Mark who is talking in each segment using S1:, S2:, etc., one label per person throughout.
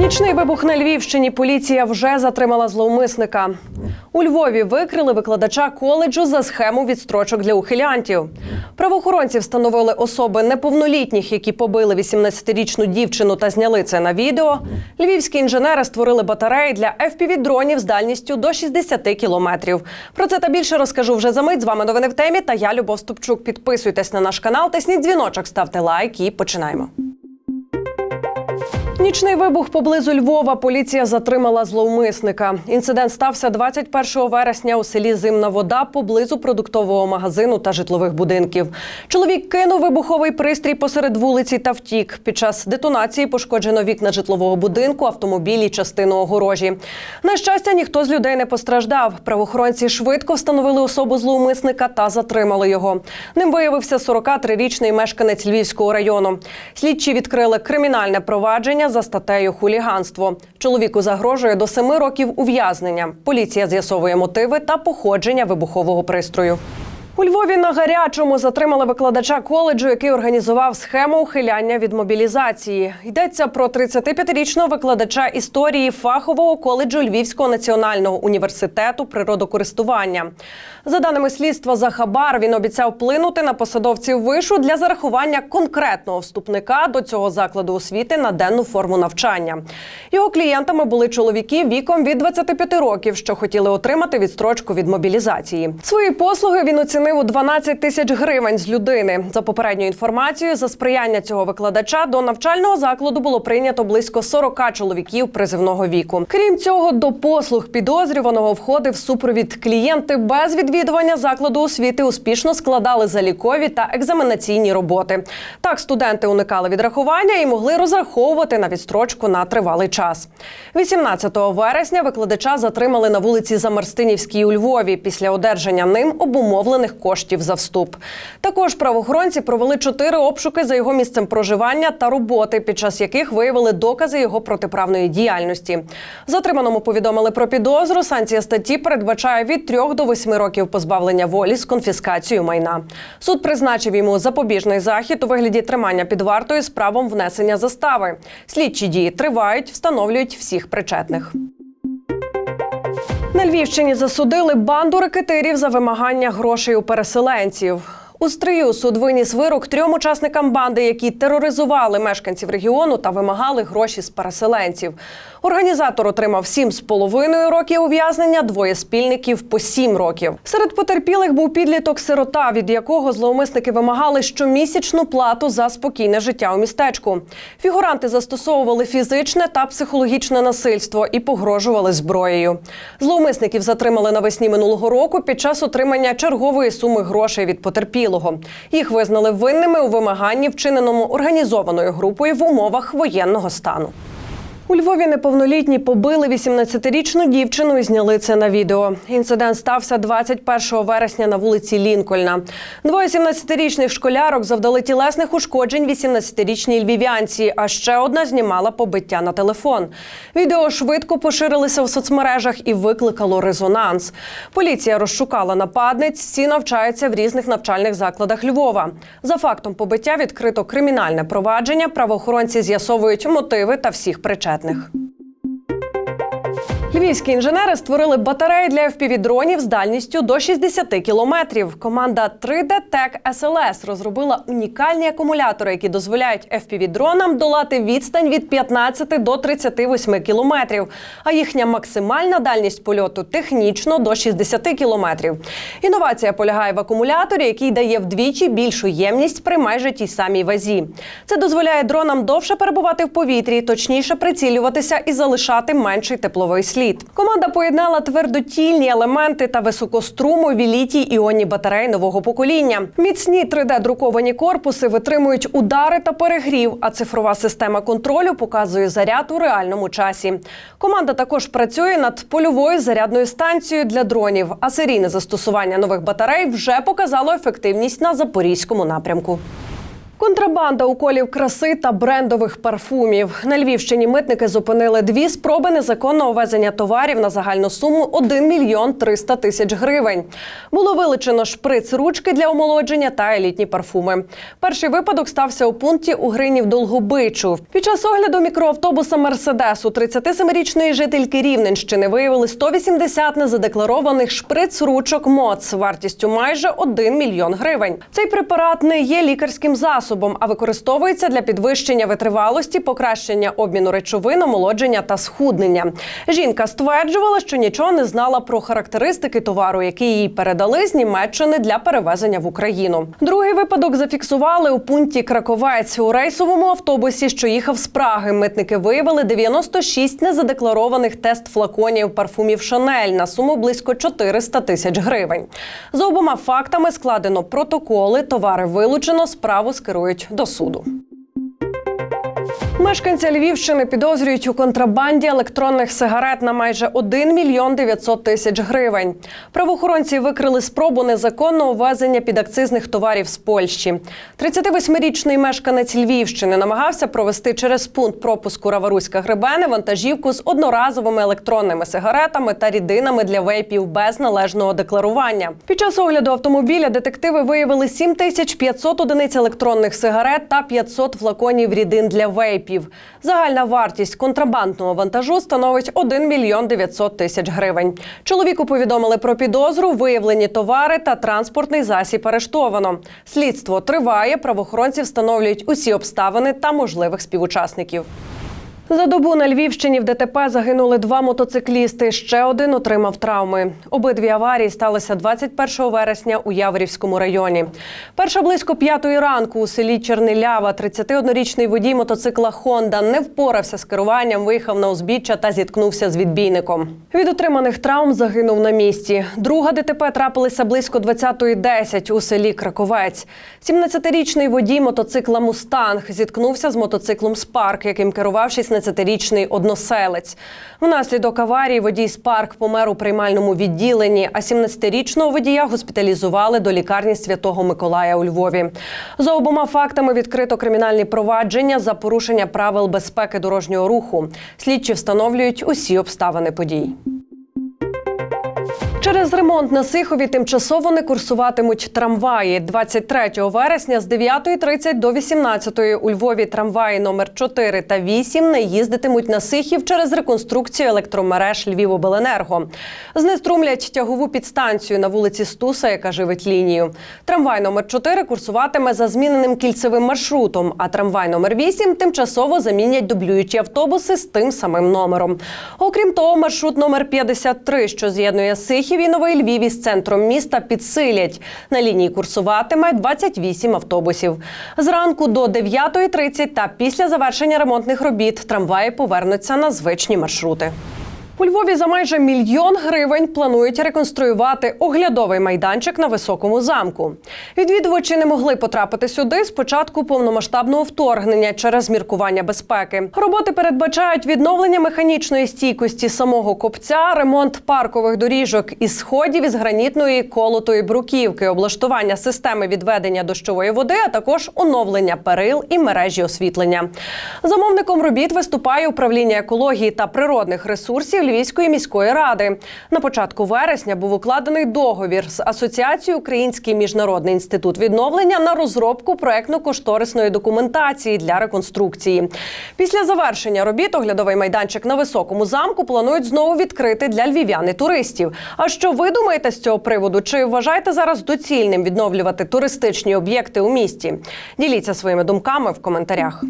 S1: Нічний вибух на Львівщині. Поліція вже затримала зловмисника. У Львові викрили викладача коледжу за схему відстрочок для ухилянтів. Правоохоронці встановили особи неповнолітніх, які побили 18-річну дівчину та зняли це на відео. Львівські інженери створили батареї для FPV-дронів з дальністю до 60 кілометрів. Про це та більше розкажу вже за мить. З вами новини в темі. Та я Любов Ступчук. Підписуйтесь на наш канал, тисніть дзвіночок, ставте лайк і починаємо. Нічний вибух поблизу Львова. Поліція затримала зловмисника. Інцидент стався 21 вересня у селі Зимна Вода поблизу продуктового магазину та житлових будинків. Чоловік кинув вибуховий пристрій посеред вулиці та втік. Під час детонації пошкоджено вікна житлового будинку, автомобілі, частину огорожі. На щастя, ніхто з людей не постраждав. Правоохоронці швидко встановили особу зловмисника та затримали його. Ним виявився 43-річний мешканець Львівського району. Слідчі відкрили кримінальне провадження за статтею хуліганство. Чоловіку загрожує до семи років ув'язнення. Поліція з'ясовує мотиви та походження вибухового пристрою. У Львові на гарячому затримали викладача коледжу, який організував схему ухиляння від мобілізації. Йдеться про 35-річного викладача історії фахового коледжу Львівського національного університету природокористування. За даними слідства за хабар, він обіцяв вплинути на посадовців вишу для зарахування конкретного вступника до цього закладу освіти на денну форму навчання. Його клієнтами були чоловіки віком від 25 років, що хотіли отримати відстрочку від мобілізації. Свої послуги він оцінив у 12 тисяч гривень з людини. За попередньою інформацією, за сприяння цього викладача до навчального закладу було прийнято близько 40 чоловіків призивного віку. Крім цього, до послуг підозрюваного входив супровід клієнти без відвідування закладу освіти успішно складали залікові та екзаменаційні роботи. Так студенти уникали відрахування і могли розраховувати на відстрочку на тривалий час. 18 вересня викладача затримали на вулиці Замарстинівській у Львові після одержання ним обумовлених коштів за вступ. Також правоохоронці провели чотири обшуки за його місцем проживання та роботи, під час яких виявили докази його протиправної діяльності. Затриманому повідомили про підозру. Санкція статті передбачає від 3 до 8 років позбавлення волі з конфіскацією майна. Суд призначив йому запобіжний захід у вигляді тримання під вартою з правом внесення застави. Слідчі дії тривають, встановлюють всіх причетних. На Львівщині засудили банду рекетирів за вимагання грошей у переселенців. У стрию суд виніс вирок трьом учасникам банди, які тероризували мешканців регіону та вимагали гроші з переселенців. Організатор отримав сім з половиною років ув'язнення, двоє спільників по сім років. Серед потерпілих був підліток сирота, від якого зловмисники вимагали щомісячну плату за спокійне життя у містечку. Фігуранти застосовували фізичне та психологічне насильство і погрожували зброєю. Зловмисників затримали навесні минулого року під час отримання чергової суми грошей від потерпілого. Їх визнали винними у вимаганні, вчиненому організованою групою в умовах воєнного стану. У Львові неповнолітні побили 18-річну дівчину і зняли це на відео. Інцидент стався 21 вересня на вулиці Лінкольна. Двоє 17-річних школярок завдали тілесних ушкоджень 18-річній львів'янці, а ще одна знімала побиття на телефон. Відео швидко поширилися в соцмережах і викликало резонанс. Поліція розшукала нападниць. Всі навчаються в різних навчальних закладах Львова. За фактом побиття відкрито кримінальне провадження. Правоохоронці з'ясовують мотиви та всіх причетних. Львівські інженери створили батареї для FPV-дронів з дальністю до 60 кілометрів. Команда 3D Tech SLS розробила унікальні акумулятори, які дозволяють FPV-дронам долати відстань від 15 до 38 кілометрів. А їхня максимальна дальність польоту технічно до 60 кілометрів. Інновація полягає в акумуляторі, який дає вдвічі більшу ємність при майже тій самій вазі. Це дозволяє дронам довше перебувати в повітрі, точніше прицілюватися і залишати менший тепловий слід. Команда поєднала твердотільні елементи та високострумові літій іонні батареї нового покоління. Міцні 3D-друковані корпуси витримують удари та перегрів, а цифрова система контролю показує заряд у реальному часі. Команда також працює над польовою зарядною станцією для дронів. А серійне застосування нових батарей вже показало ефективність на запорізькому напрямку. Контрабанда уколів краси та брендових парфумів. На Львівщині митники зупинили дві спроби незаконного ввезення товарів на загальну суму 1 мільйон 300 тисяч гривень. Було вилучено шприц ручки для омолодження та елітні парфуми. Перший випадок стався у пункті у Гринів Долгобичу. Під час огляду мікроавтобуса Мерседес у 37-річної жительки Рівненщини виявили 180 незадекларованих шприц ручок МОЦ вартістю майже 1 мільйон гривень. Цей препарат не є лікарським засобом, а використовується для підвищення витривалості, покращення обміну речовин, омолодження та схуднення. Жінка стверджувала, що нічого не знала про характеристики товару, які їй передали з Німеччини для перевезення в Україну. Другий випадок зафіксували у пункті Краковець у рейсовому автобусі, що їхав з Праги. Митники виявили 96 незадекларованих тест флаконів парфумів Шанель на суму близько 400 тисяч гривень. За обома фактами складено протоколи, товари вилучено, справу скерують до суду. Мешканця Львівщини підозрюють у контрабанді електронних сигарет на майже 1 мільйон 900 тисяч гривень. Правоохоронці викрили спробу незаконного ввезення підакцизних товарів з Польщі. 38-річний мешканець Львівщини намагався провести через пункт пропуску Раваруська Гребене вантажівку з одноразовими електронними сигаретами та рідинами для вейпів без належного декларування. Під час огляду автомобіля детективи виявили 7500 одиниць електронних сигарет та 500 флаконів рідин для вейпів. Загальна вартість контрабандного вантажу становить 1 мільйон 900 тисяч гривень. Чоловіку повідомили про підозру, виявлені товари та транспортний засіб арештовано. Слідство триває. Правоохоронці встановлюють усі обставини та можливих співучасників. За добу на Львівщині в ДТП загинули два мотоциклісти. Ще один отримав травми. Обидві аварії сталися 21 вересня у Яворівському районі. Перша близько п'ятої ранку у селі Чернилява 31-річний водій мотоцикла Хонда не впорався з керуванням, виїхав на узбіччя та зіткнувся з відбійником. Від отриманих травм загинув на місці. Друга ДТП трапилася близько 20.10 у селі Краковець. 17-річний водій мотоцикла Мустанг зіткнувся з мотоциклом Спарк, яким керував 16-річний односелець. Внаслідок аварії водій Спарк помер у приймальному відділенні, а 17-річного водія госпіталізували до лікарні Святого Миколая у Львові. За обома фактами відкрито кримінальні провадження за порушення правил безпеки дорожнього руху. Слідчі встановлюють усі обставини подій. Через ремонт на Сихові тимчасово не курсуватимуть трамваї. 23 вересня з 9.30 до 18.00 у Львові трамваї номер 4 та 8 не їздитимуть на Сихів через реконструкцію електромереж Львівобленерго. Знеструмлять тягову підстанцію на вулиці Стуса, яка живить лінію. Трамвай номер 4 курсуватиме за зміненим кільцевим маршрутом, а трамвай номер 8 тимчасово замінять дублюючі автобуси з тим самим номером. Окрім того, маршрут номер 53, що з'єднує Сихів і Новий Львів із центром міста, підсилять. На лінії курсуватиме 28 автобусів. Зранку до 9.30 та після завершення ремонтних робіт трамваї повернуться на звичні маршрути. У Львові за майже мільйон гривень планують реконструювати оглядовий майданчик на високому замку. Відвідувачі не могли потрапити сюди з початку повномасштабного вторгнення через міркування безпеки. Роботи передбачають відновлення механічної стійкості самого копця, ремонт паркових доріжок із сходів із гранітної колотої бруківки, облаштування системи відведення дощової води, а також оновлення перил і мережі освітлення. Замовником робіт виступає управління екології та природних ресурсів Львівської міської ради. На початку вересня був укладений договір з асоціацією Український міжнародний інститут відновлення на розробку проектно-кошторисної документації для реконструкції. Після завершення робіт оглядовий майданчик на високому замку планують знову відкрити для львів'ян і туристів. А що ви думаєте з цього приводу? Чи вважаєте зараз доцільним відновлювати туристичні об'єкти у місті? Діліться своїми думками в коментарях.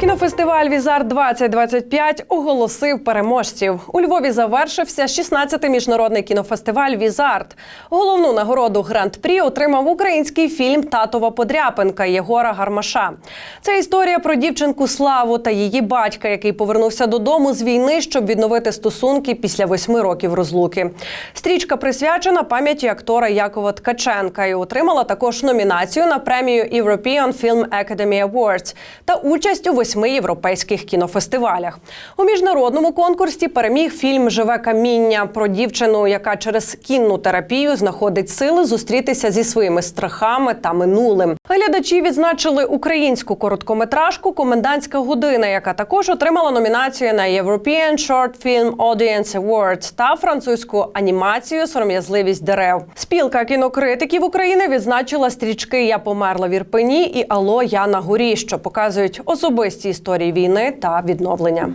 S1: Кінофестиваль Візар 2025 оголосив переможців. У Львові завершився 16-й міжнародний кінофестиваль Візарт. Головну нагороду гранд-прі отримав український фільм Татова подряпинка Єгора Гармаша. Це історія про дівчинку Славу та її батька, який повернувся додому з війни, щоб відновити стосунки після восьми років розлуки. Стрічка присвячена пам'яті актора Якова Ткаченка і отримала також номінацію на премію European Film Academy Awards та участь у восьми європейських кінофестивалях. У міжнародному конкурсі переміг фільм Живе каміння про дівчину, яка через кінну терапію знаходить сили зустрітися зі своїми страхами та минулим. Глядачі відзначили українську короткометражку Комендантська година, яка також отримала номінацію на European Short Film Audience Awards та французьку анімацію Сором'язливість дерев. Спілка кінокритиків України відзначила стрічки Я померла в Ірпені і Алло, я на горі, що показують особисті історії війни та відновлення.